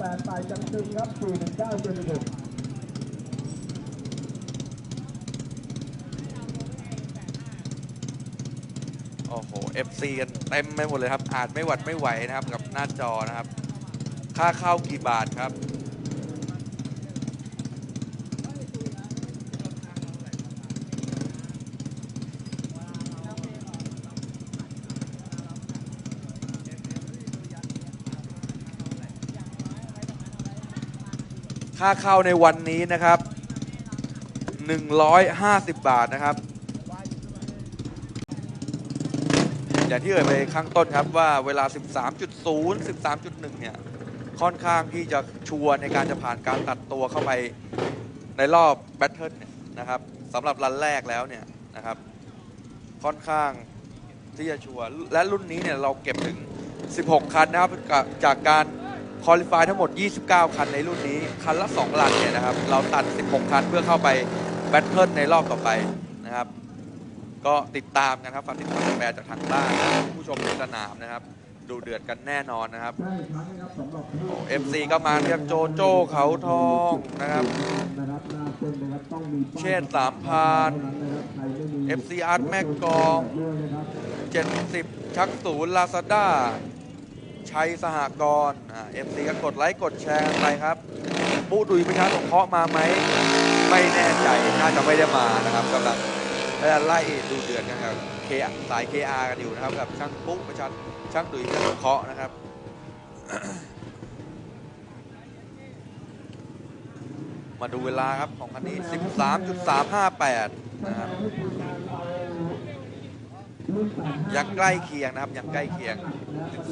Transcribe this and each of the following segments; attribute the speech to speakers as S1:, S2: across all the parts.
S1: 18ฝ่ายจังตึงครับ419เจนหก
S2: โอ้โห FC กันเต็มไปหมดเลยครับ อ่านไม่หวัดไม่ไหวนะครับกับหน้าจอนะครับ ค่าเข้ากี่บาทครับ ค่าเข้าในวันนี้นะครับ 150 บาทนะครับ อย่างที่เอ่ยไปข้างต้นครับว่าเวลา 13.0 13.1 เนี่ย ค่อนข้างที่จะชัวร์ในการจะผ่านการตัดตัวเข้าไปในรอบแบทเทิลเนี่ยนะครับสำหรับรันแรกแล้วเนี่ยนะครับ ค่อนข้างที่จะชัวร์และรุ่นนี้เนี่ยเราเก็บถึง 16 คันนะครับกับจากการ คอลิฟายทั้งหมด 29 คันในรุ่นนี้ คันละ2ลันเนี่ยนะครับ เราตัด 16 คันเพื่อเข้าไปแบทเทิลในรอบต่อไปนะครับ ก็ติดตามกันครับฝากติดตามแปลจากทางบ้านผู้ชมในสนามนะครับ ดูเดือดกันแน่นอนนะครับโอ้เอฟซีก็มาเรียกโจโจ้เขาทองนะครับ
S1: เส้นนะครับต้องมีป้าย
S2: เชษสามพันเอฟซีอาร์ตแม่กลอง
S1: ด้วยนะครับ
S2: 70 ชักศูนย์ลาซาด้า ชัยสหกรณ์เอฟซีก็กดไลค์กดแชร์กันไปครับปูดุยประชาสงเคราะห์มาไหมไม่แน่ใจน่าจะไม่ได้มานะครับกำลังไล่ดูเดือดกันกับเคสาย KR กันอยู่นะครับกับช่างปุ๊ประชาช่างดุยประชาสงเคราะห์นะครับมาดูเวลาครับของคันนี้ 13.358 นะครับ ยังใกล้เคียงนะครับยังใกล้เคียง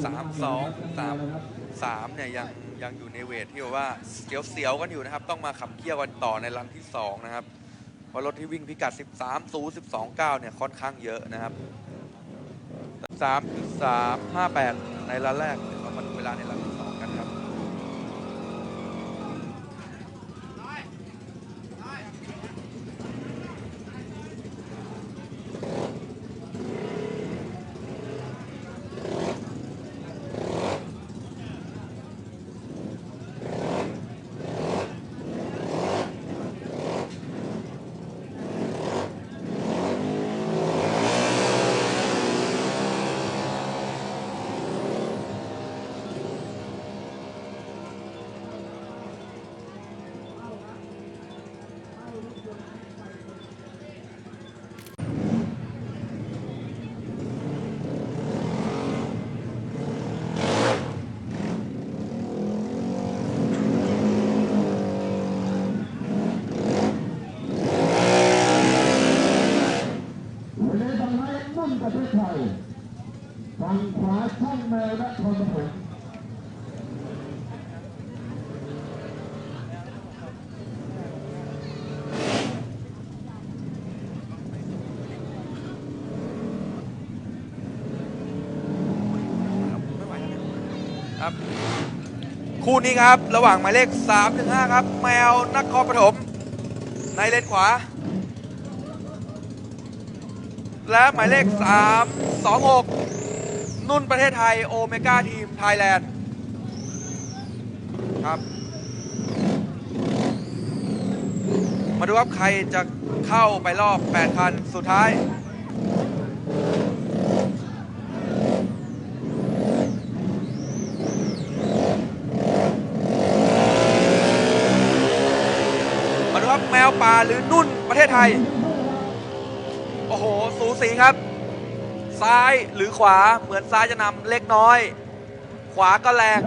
S2: สามสองสามสามเนี่ยยังยังอยู่ในเวทที่แบบว่าเสียวเสียวๆกันอยู่นะครับ ต้องมาขับเคี่ยวกันต่อในรันที่สองนะครับเพราะรถที่วิ่งพิกัด 13 0 12 9 เนี่ยค่อนข้างเยอะนะครับ 3 3 5 8 ในรันแรกเดี๋ยวเรามาดูเวลาในรันที่สองกันครับ
S1: วันนี้บางไม้ มุ่งประเทศไทยฝั่งขวาช่องแมวและคนปฐม
S2: ครับคู่นี้ครับ ระหว่างหมายเลข3ถึง5ครับ แมวนครปฐมในเลนขวา และหมายเลข 3 2 6 นุ่นประเทศไทยโอเมก้าทีมไทยแลนด์ครับ มาดูครับใครจะเข้าไปรอบ8คันสุดท้ายมาดูครับแมวป่าหรือนุ่นประเทศไทย โอ้โห สูสีครับ ซ้ายหรือขวาเหมือนซ้ายจะนำเล็กน้อย ขวาก็แรง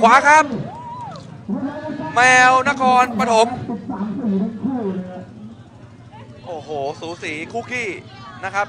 S2: ขวาครับ แมวนครปฐมโอ้โห สูสี คุกกี้นะครับ